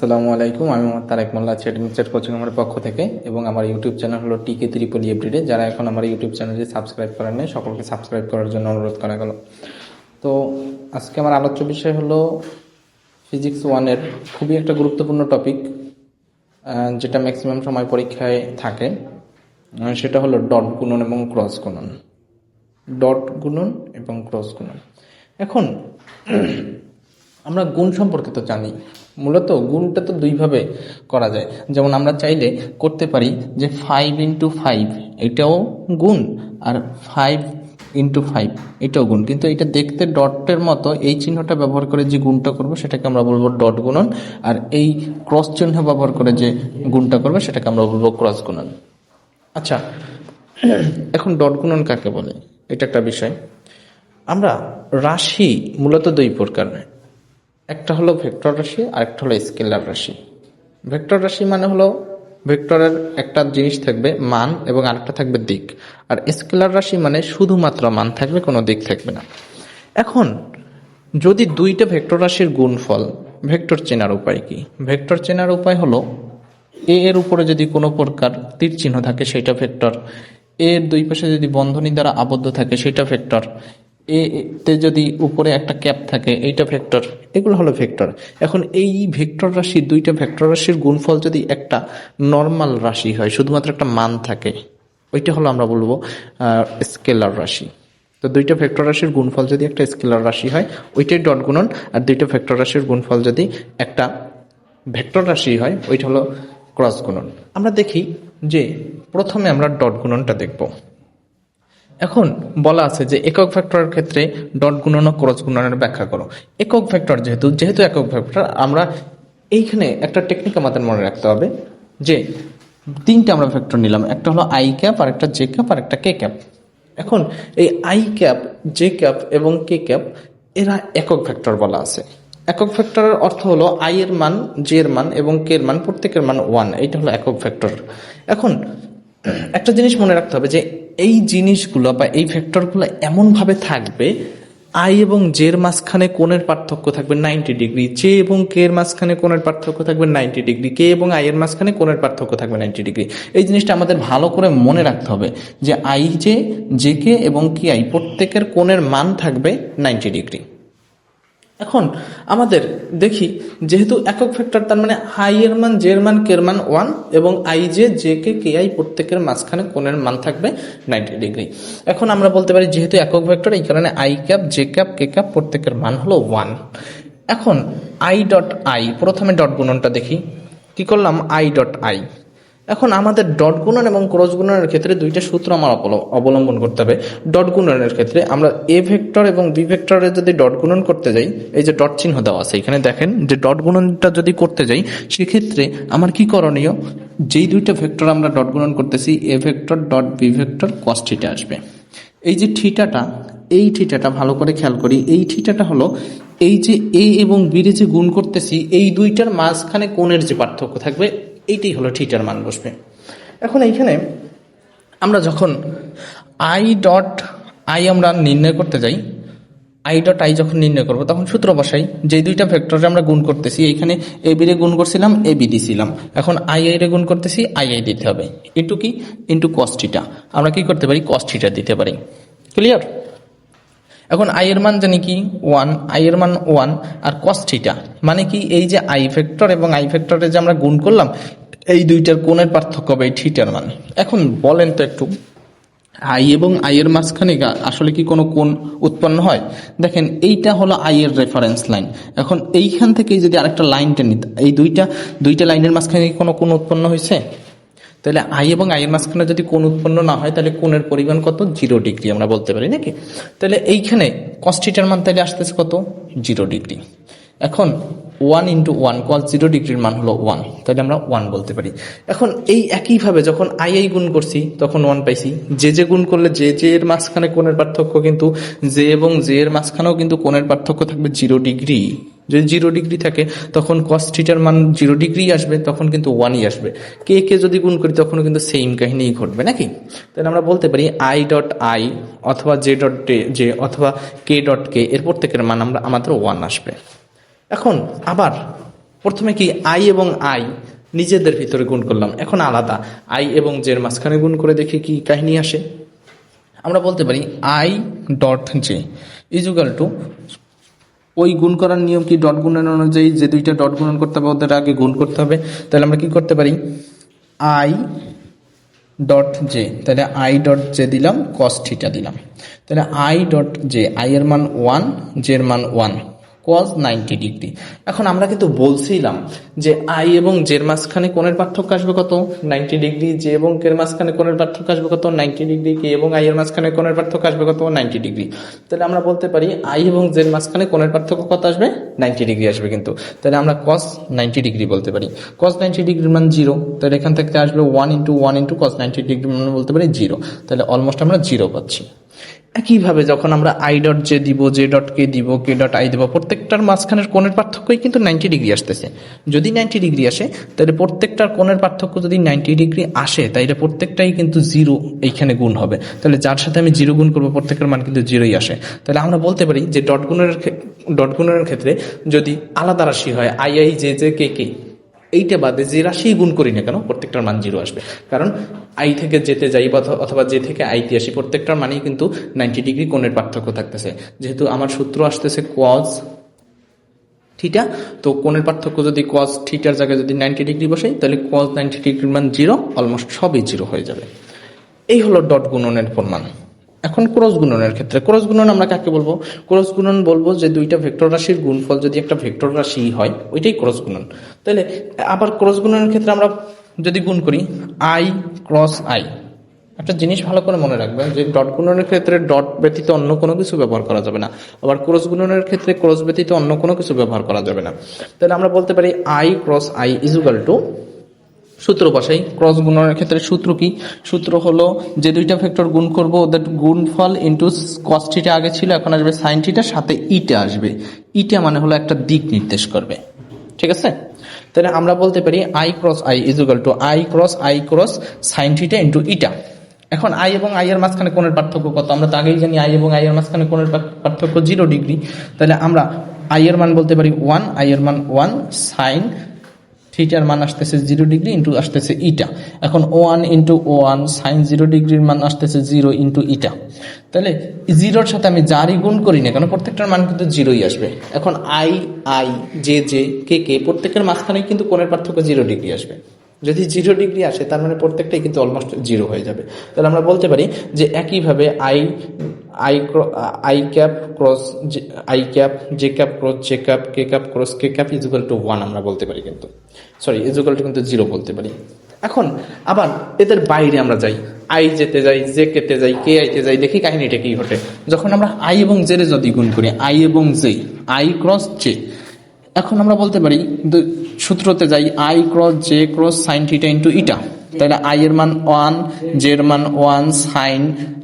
আসসালামু আলাইকুম, আমি আমার তারেক মোল্লা চেট কোচিং আমার পক্ষ থেকে এবং আমার ইউটিউব চ্যানেল হলো টিকে ত্রিপলি এভরিডে যারা এখন আমার ইউটিউব চ্যানেলটি সাবস্ক্রাইব করেন নাই, সকলকে সাবস্ক্রাইব করার জন্য অনুরোধ করা গেল। তো আজকে আমার আলোচ্য বিষয় হলো ফিজিক্স ওয়ানের খুবই একটা গুরুত্বপূর্ণ টপিক যেটা ম্যাক্সিমাম সময় পরীক্ষায় থাকে। সেটা হলো ডট গুণন এবং ক্রস গুণন। ডট গুণন এবং ক্রস গুণন। এখন আমরা গুণ সম্পর্কে তো জানি। মূলত গুণটা তো দুইভাবে করা যায়। যেমন আমরা চাইলে করতে পারি যে ফাইভ ইন্টু ফাইভ এটাও গুণ, আর ফাইভ ইন্টু ফাইভ এটাও গুণ। কিন্তু এটা দেখতে ডটের মতো এই চিহ্নটা ব্যবহার করে যে গুণটা করব, সেটাকে আমরা বলব ডট গুণন, আর এই ক্রস চিহ্ন ব্যবহার করে যে গুণটা করবে, সেটাকে আমরা বলব ক্রস গুণন। আচ্ছা এখন ডট গুণন কাকে বলে? এটা একটা বিষয়। আমরা রাশি মূলত দুই প্রকার একটা হলো ভেক্টর রাশি আর একটা হলো স্কেলার রাশি। ভেক্টর রাশি মানে হলো ভেক্টরের একটা জিনিস থাকবে মান এবং আরেকটা থাকবে দিক। আর স্কেলার রাশি মানে শুধুমাত্র মান থাকবে কোনো দিক থাকবে না। এখন, যদি দুইটা ভেক্টর রাশির গুণফল, ভেক্টর চেনার উপায় কি? ভেক্টর চেনার উপায় হলো, এ এর উপরে যদি কোনো প্রকার তীর চিহ্ন থাকে, সেটা ভেক্টর। এর দুই পাশে যদি বন্ধনী দ্বারা আবদ্ধ থাকে, সেটা ভেক্টর। এ তে যদি উপরে একটা ক্যাপ থাকে, এইটা ভেক্টর। এগুলো হলো ভেক্টর। এখন এই ভেক্টর রাশি, দুইটা ভেক্টর রাশির গুণফল যদি একটা নর্মাল রাশি হয়, শুধুমাত্র একটা মান থাকে, ওইটা হলো আমরা বলব স্কেলার রাশি। তো দুইটা ভেক্টর রাশির গুণফল যদি একটা স্কেলার রাশি হয়, ওইটাই ডট গুণন, আর দুইটা ভেক্টর রাশির গুণফল যদি একটা ভেক্টর রাশি হয়, ওইটা হলো ক্রস গুণন। আমরা দেখি যে প্রথমে আমরা ডট গুণনটা দেখব। এখন বলা আছে যে একক ভেক্টরের ক্ষেত্রে ডট গুণন ও ক্রস গুণনের ব্যাখ্যা করো। একক ভেক্টর যেহেতু যেহেতু একক ভেক্টর, আমরা এইখানে একটা টেকনিক আমাদের মনে রাখতে হবে যে তিনটা আমরা ভেক্টর নিলাম, একটা হলো আই ক্যাপ আর একটা জে ক্যাপ আর একটা কে ক্যাপ এখন এই আই ক্যাপ জে ক্যাপ এবং কে ক্যাপ এরা একক ভেক্টর বলা আছে। একক ভেক্টরের অর্থ হলো আই এর মান জে এর মান এবং কে এর মান, প্রত্যেকের মান ওয়ান এইটা হলো একক ভেক্টর এখন একটা জিনিস মনে রাখতে হবে যে এই জিনিসগুলো বা এই ফ্যাক্টরগুলো এমনভাবে থাকবে আই এবং জের মাঝখানে কোণের পার্থক্য থাকবে নাইনটি ডিগ্রি জে এবং কে এর মাঝখানে কোণের পার্থক্য থাকবে নাইনটি ডিগ্রি কে এবং আই এর মাঝখানে কোণের পার্থক্য থাকবে নাইনটি ডিগ্রি এই জিনিসটা আমাদের ভালো করে মনে রাখতে হবে যে আই জে জে কে এবং কে আই প্রত্যেকের কোণের মান থাকবে নাইনটি ডিগ্রি এখন আমাদের দেখি, যেহেতু একক ফ্যাক্টর তার মানে হাই এর মান জে এর মান কে এর মান ওয়ান এবং I J J K K I প্রত্যেকের মাঝখানে কোণের মান থাকবে নাইনটি ডিগ্রি এখন আমরা বলতে পারি, যেহেতু একক ভেক্টর এই কারণে I cap J cap K cap প্রত্যেকের মান হলো ওয়ান এখন আই ডট আই প্রথমে ডট গুণনটা দেখি। কি করলাম? আই ডট আই এখন আমাদের ডট গুণন এবং ক্রস গুণনের ক্ষেত্রে দুইটা সূত্র আমার অবল- অবলম্বন করতে হবে। ডট গুণনের ক্ষেত্রে আমরা এ ভেক্টর এবং বি ভেক্টরে যদি ডট গুণন করতে যাই, এই যে ডট চিহ্ন দেওয়া আছে, এখানে দেখেন যে ডট গুণনটা যদি করতে যাই, সেক্ষেত্রে আমার কি করণীয়? যেই দুইটা ভেক্টর আমরা ডট গুণন করতেছি, A vector dot B vector cos theta আসবে। এই যে থিটাটা, এই থিটাটা ভালো করে খেয়াল করি, এই থিটাটা হলো এই যে এ এবং বি যে গুণ করতেছি, এই দুইটার মাঝখানে কোণের যে পার্থক্য থাকবে এইটাই হলো থিটার মান বসবে। এখন এইখানে আমরা যখন আই ডট আই আমরা নির্ণয় করতে যাই আই ডট আই যখন নির্ণয় করব, তখন সূত্র বসাই, যে দুইটা ভেক্টরে আমরা গুণ করতেছি, এইখানে এ বি রে গুণ করছিলাম এ বি দিছিলাম। এখন আই আই রে গুণ করতেছি আই আই দিতে হবে। ইন্টু কি ইন্টু কস্টিটা আমরা কি করতে পারি? কস্টিটা দিতে পারি। ক্লিয়ার এখন আই এর মান জানি কি? ওয়ান আই এর মান ওয়ান আর কস থিটা মানে কি? এই যে আই ফ্যাক্টর এবং আই ফ্যাক্টরে যে আমরা গুণ করলাম, এই দুইটার কোণের পার্থক্য হবে এই থিটার মান। এখন বলেন তো একটু আই এবং আই এর মাঝখানে আসলে কি কোনো কোণ উৎপন্ন হয়? দেখেন, এইটা হলো আই এর রেফারেন্স লাইন এখন এইখান থেকে যদি আরেকটা লাইন টেনে এই দুইটা দুইটা লাইনের মাঝখানে কোনো কোণ উৎপন্ন হয়েছে? তাহলে আই এবং আইয়ের মাঝখানে যদি কোন উৎপন্ন না হয়, তাহলে কোণের পরিমাণ কত? জিরো ডিগ্রি আমরা বলতে পারি, নাকি? তাহলে এইখানে কস্টিটার মান তাহলে আসতেছে কত? জিরো ডিগ্রি এখন one into one cos zero ডিগ্রির মান হলো ওয়ান তাহলে আমরা ওয়ান বলতে পারি। এখন এই একইভাবে যখন আই আই গুণ করছি, তখন ওয়ান পাইছি। যে যে গুণ করলে যে যে এর মাঝখানে কোণের পার্থক্য কিন্তু জে এবং জে এর মাঝখানেও কিন্তু কোণের পার্থক্য থাকবে জিরো ডিগ্রি যদি জিরো ডিগ্রি থাকে, তখন কস থিটার মান জিরো ডিগ্রি আসবে, তখন কিন্তু ওয়ানই আসবে। কে কে যদি গুণ করি, তখন কিন্তু সেম কাহিনীই ঘটবে, নাকি? তাহলে আমরা বলতে পারি আই ডট আই অথবা জে ডট জে অথবা কে ডট কে এর প্রত্যেকের মান আমরা, আমাদের ওয়ান আসবে। এখন আবার প্রথমে কি আই এবং আই নিজেদের ভিতরে গুণ করলাম, এখন আলাদা। আই এবং জের মাঝখানে গুণ করে দেখি কি কাহিনী আসে। আমরা বলতে পারি I dot J equal to ওই গুণ করার নিয়ম কি ডট গুণন অনুযায়ী যে দুইটা ডট গুণন করতে হবে, ওদের আগে গুণ করতে হবে? তাহলে আমরা কি করতে পারি? আই ডট জে তাহলে আই ডট জে দিলাম কস থিটা দিলাম। তাহলে আই ডট জে আই এর মান ওয়ান জে এর মান ওয়ান কজ নাইনটি ডিগ্রি এখন আমরা কিন্তু বলছিলাম যে আই এবং জের মাঝখানে কোণের পার্থক্য আসবে কত? নাইনটি ডিগ্রি জে এবং কের মাঝখানে কোণের পার্থক্য আসবে কত? নাইনটি ডিগ্রি কে এবং আই এর মাঝখানে কোণের পার্থক্য আসবে কত? নাইনটি ডিগ্রি তাহলে আমরা বলতে পারি আই এবং জের মাঝখানে কোণের পার্থক্য কত আসবে? নাইনটি ডিগ্রি আসবে কিন্তু। তাহলে আমরা কস নাইনটি ডিগ্রি বলতে পারি। কস নাইনটি ডিগ্রির মান জিরো তাহলে এখান থেকে আসবে one into one into cos ninety degree মান বলতে পারি জিরো তাহলে অলমোস্ট আমরা জিরো পাচ্ছি। একইভাবে যখন আমরা আই ডট জে দিব জে ডট কে দিব কে ডট আই দিব, প্রত্যেকটার মাঝখানের কোণের পার্থক্যই কিন্তু নাইনটি ডিগ্রি আসতেছে। যদি নাইনটি ডিগ্রি আসে, তাহলে প্রত্যেকটার কোণের পার্থক্য যদি নাইনটি ডিগ্রি আসে, তাহলে প্রত্যেকটাই কিন্তু জিরো এইখানে গুণ হবে। তাহলে যার সাথে আমি জিরো গুণ করব, প্রত্যেকের মান কিন্তু জিরোই আসে। তাহলে আমরা বলতে পারি যে ডট গুণের ডট গুণের ক্ষেত্রে যদি আলাদা রাশি হয় I I J J K K এইটা বাদে যে রাশি গুণ করি না কেন, প্রত্যেকটার মান জিরো আসবে। কারণ আই থেকে যেতে যাই অথবা যে থেকে আইতে আসি, প্রত্যেকটার মানেই কিন্তু নাইনটি ডিগ্রি কোণের পার্থক্য থাকতেছে। যেহেতু আমার সূত্র আসতেছে কজ থিটা তো কোণের পার্থক্য যদি কজ থিটার জায়গায় যদি নাইনটি ডিগ্রি বসাই তাহলে কজ নাইনটি ডিগ্রির মান জিরো অলমোস্ট সবই জিরো হয়ে যাবে। এই হলো ডট গুণনের প্রমাণ। এখন ক্রস গুণনের ক্ষেত্রে, ক্রস গুণন আমরা কাকে বলব? ক্রস গুণন বলব যে দুইটা ভেক্টর রাশির গুণফল যদি একটা ভেক্টর রাশি হয়, ওইটাই ক্রস গুণন। তাহলে আবার ক্রস গুণনের ক্ষেত্রে আমরা যদি গুণ করি আই ক্রস আই একটা জিনিস ভালো করে মনে রাখবেন যে ডট গুণনের ক্ষেত্রে ডট ব্যতীত অন্য কোনো কিছু ব্যবহার করা যাবে না। আবার ক্রস গুণনের ক্ষেত্রে ক্রস ব্যতীত অন্য কোনো কিছু ব্যবহার করা যাবে না। তাহলে আমরা বলতে পারি I cross I equal to সূত্র বসাই ক্রস গুণনের ক্ষেত্রে সূত্র কি? সূত্র হলো যে দুইটা ভেক্টর গুণ করব, ওদের গুণফল ইন্টু কস থিটা আগে ছিল, এখন আসবে সাইন থিটা সাথে ইটা আসবে। ইটা মানে হলো একটা দিক নির্দেশ করবে। ঠিক আছে? তাহলে আমরা বলতে পারি I cross I equal to I cross I cross sine theta into eta এখন আই এবং আই এর মাঝখানে কোণের পার্থক্য কত? আমরা তো আগেই জানি আই এবং আই এর মাঝখানে কোণের পার্থক্য জিরো ডিগ্রি তাহলে আমরা আই এর মান বলতে পারি ওয়ান আই এর মান ওয়ান সাইন থিটার মান আসতেছে জিরো ডিগ্রি ইন্টু আসতেছে ইটা। এখন one into one sine zero ডিগ্রির মান আসতেছে জিরো ইন্টু ইটা। তাহলে জিরোর সাথে আমি যারই গুণ করি না কেন, প্রত্যেকটার মান কিন্তু জিরোই আসবে। এখন I I, J J, K K, প্রত্যেকের মাঝখানে কিন্তু কোণের পার্থক্য জিরো ডিগ্রি আসবে। যদি জিরো ডিগ্রি আসে, তার মানে প্রত্যেকটাই কিন্তু অলমোস্ট জিরো হয়ে যাবে। তাহলে আমরা বলতে পারি যে একইভাবে I I I cap cross I cap J cap cross J cap K cap cross K cap equal to one আমরা বলতে পারি কিন্তু। সরি ইজুকাল টু কিন্তু জিরো বলতে পারি। এখন আবার এদের বাইরে আমরা যাই। আই যেতে যাই জে কেতে যাই কে আইতে যাই, দেখি কাহিনীটা কি ঘটে। যখন আমরা আই এবং জেরে যদি গুণ করি আই এবং জে আই ক্রস জে এখন আমরা বলতে পারি সূত্রতে যাই I cross J cross sine theta into eta তাহলে আই এর মান ওয়ান জে এর মান ওয়ান সাইন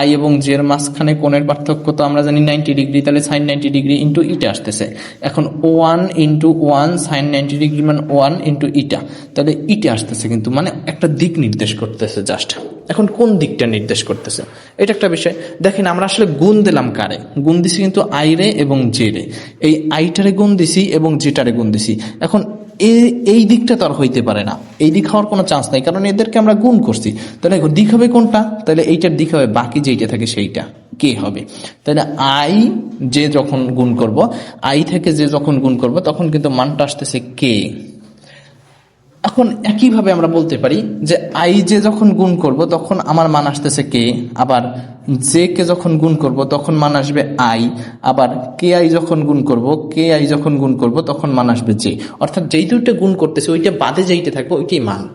আই এবং জে এর মাঝখানে কোণের পার্থক্য তো আমরা জানি নাইনটি ডিগ্রি তাহলে sine ninety degree into eta আসতেছে। এখন one into one sine ninety degree মানে ওয়ান ইন্টু ইটা তাহলে ইটা আসতেছে কিন্তু মানে একটা দিক নির্দেশ করতেছে জাস্ট এখন কোন দিকটা নির্দেশ করতেছে? এটা একটা বিষয়। দেখেন, আমরা আসলে গুণ দিলাম কারে? গুণ দিছি কিন্তু আই রে এবং জে রে। এই আইটারে গুণ দিছি এবং জেটারে গুণ দিছি। এখন এই দিকটা তার হইতে পারে না। এই দিক হওয়ার কোনো চান্স নাই, কারণ এদেরকে আমরা গুণ করছি। তাহলে দিক হবে কোনটা? তাহলে এইটার দিক হবে, বাকি যেইটা থাকে সেইটা। কে হবে? তাহলে আই যে যখন গুণ করব, আই থেকে যে যখন গুণ করব, তখন কিন্তু মানটা আসতেছে কে? এখন একইভাবে আমরা বলতে পারি যে আই যে যখন গুণ করব, তখন আমার মান আসতেছে কে? আবার জে কে যখন গুণ করব, তখন মান আসবে আই। আবার কে আই যখন গুণ করব, কে আই যখন গুণ করব, তখন মান আসবে জে। অর্থাৎ যেই দুইটা গুণ করতেছে, ওইটা বাদে যেইটা থাকবে, ওইটাই মান।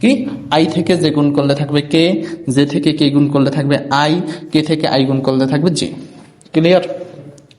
কি? আই থেকে যে গুণ করলে থাকবে কে? জে থেকে কে গুণ করলে থাকবে আই? কে থেকে আই গুণ করলে থাকবে জে। ক্লিয়ার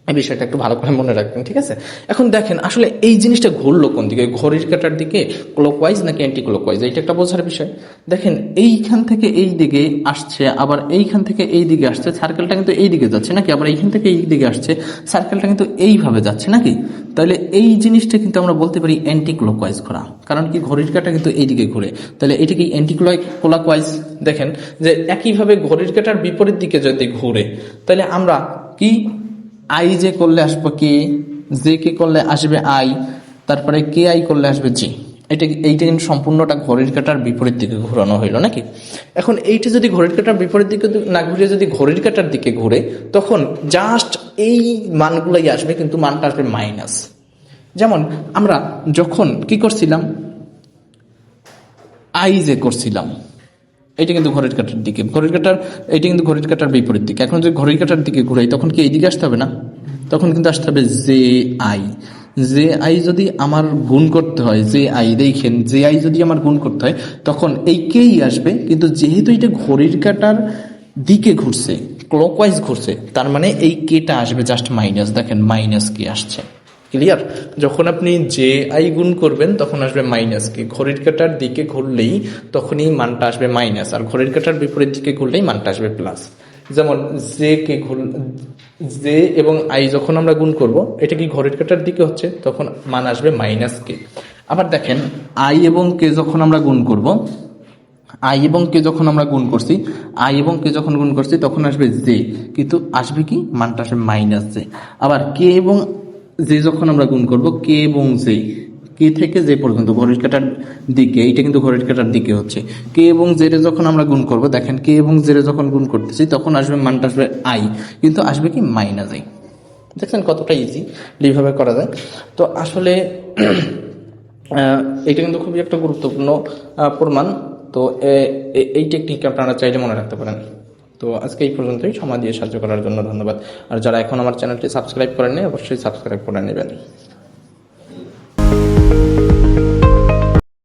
এই বিষয়টা একটু ভালো করে মনে রাখবেন, ঠিক আছে? এখন দেখেন, আসলে এই জিনিসটা ঘুরলো কোন দিকে? ঘড়ির কাটার দিকে? ক্লকওয়াইজ নাকি অ্যান্টি ক্লকওয়াইজ এইটা একটা বোঝার বিষয়। দেখেন, এইখান থেকে এই দিকে আসছে, আবার এইখান থেকে এই দিকে আসছে সার্কেলটা কিন্তু এই দিকে যাচ্ছে নাকি? আবার এইখান থেকে এই দিকে আসছে সার্কেলটা কিন্তু এইভাবে যাচ্ছে নাকি? তাহলে এই জিনিসটা কিন্তু আমরা বলতে পারি অ্যান্টি ক্লকওয়াইজ ঘোরা। কারণ কি? ঘড়ির কাটা কিন্তু এইদিকে ঘুরে। তাহলে এটা কি অ্যান্টি ক্লকওয়াইজ দেখেন, যে একইভাবে ঘড়ির কাটার বিপরীত দিকে যদি ঘুরে, তাহলে আমরা কি আই যে করলে আসব কে জে কে করলে আসবে আই, তারপরে কে আই করলে আসবে জি। এটা এইটা কিন্তু সম্পূর্ণটা ঘড়ির কাটার বিপরীত দিকে ঘোরানো হইল নাকি? এখন এইটা যদি ঘড়ির কাটার বিপরীত দিকে না ঘুরে যদি ঘড়ির কাটার দিকে ঘুরে, তখন জাস্ট এই মানগুলোই আসবে কিন্তু মানটা আসবে মাইনাস যেমন আমরা যখন কি করছিলাম? আই যে করছিলাম। এটা কিন্তু ঘড়ির কাটার দিকে। ঘড়ির কাটার এটা কিন্তু ঘড়ির কাটার বিপরীত দিকে। এখন যদি ঘড়ির কাটার দিকে ঘুরাই, তখন কি এইদিকে আসতে হবে না? তখন কিন্তু আসতে হবে জে আই। জে আই যদি আমার গুণ করতে হয় যে আই দেখেন যে আই যদি আমার গুণ করতে হয়, তখন এই কেই আসবে। কিন্তু যেহেতু এটা ঘড়ির কাটার দিকে ঘুরছে ক্লকওয়াইজ ঘুরছে, তার মানে এই কেটা আসবে জাস্ট মাইনাস দেখেন মাইনাস কি আসছে। ক্লিয়ার যখন আপনি যে আই গুণ করবেন, তখন আসবে মাইনাস কে? ঘড়ির কাটার দিকে ঘুরলেই তখনই মানটা আসবে মাইনাস আর ঘড়ির কাটার বিপরীত দিকে ঘুরলেই মানটা আসবে প্লাস যেমন জে কে ঘুর জে এবং আই যখন আমরা গুণ করব, এটা কি ঘড়ির কাটার দিকে হচ্ছে? তখন মান আসবে মাইনাস কে আবার দেখেন আই এবং কে যখন আমরা গুণ করব আই এবং কে যখন আমরা গুণ করছি আই এবং কে যখন গুণ করছি, তখন আসবে জে কিন্তু আসবে কি? মানটা আসবে মাইনাস জে আবার কে এবং জে যখন আমরা গুণ করব, কে এবং জে কে থেকে যে পর্যন্ত ঘড়ির কাটার দিকে এটা কিন্তু ঘড়ির কাটার দিকে হচ্ছে। কে এবং জেরে যখন আমরা গুণ করব, দেখেন, কে এবং জেরে যখন গুণ করতেছি, তখন আসবে মানটা আসবে আই, কিন্তু আসবে কি মাইনাস আই। দেখছেন কতটা ইজি এইভাবে করা যায়। তো আসলে এটা কিন্তু খুবই একটা গুরুত্বপূর্ণ প্রমাণ। তো এই টেকনিক আপনারা চাইলে মনে রাখতে পারেন। তো আজকে এই পর্যন্তই। সময় দিয়ে সাহায্য করার জন্য ধন্যবাদ। আর যারা এখন আমার চ্যানেলটি সাবস্ক্রাইব করেননি, অবশ্যই সাবস্ক্রাইব করে নেবেন।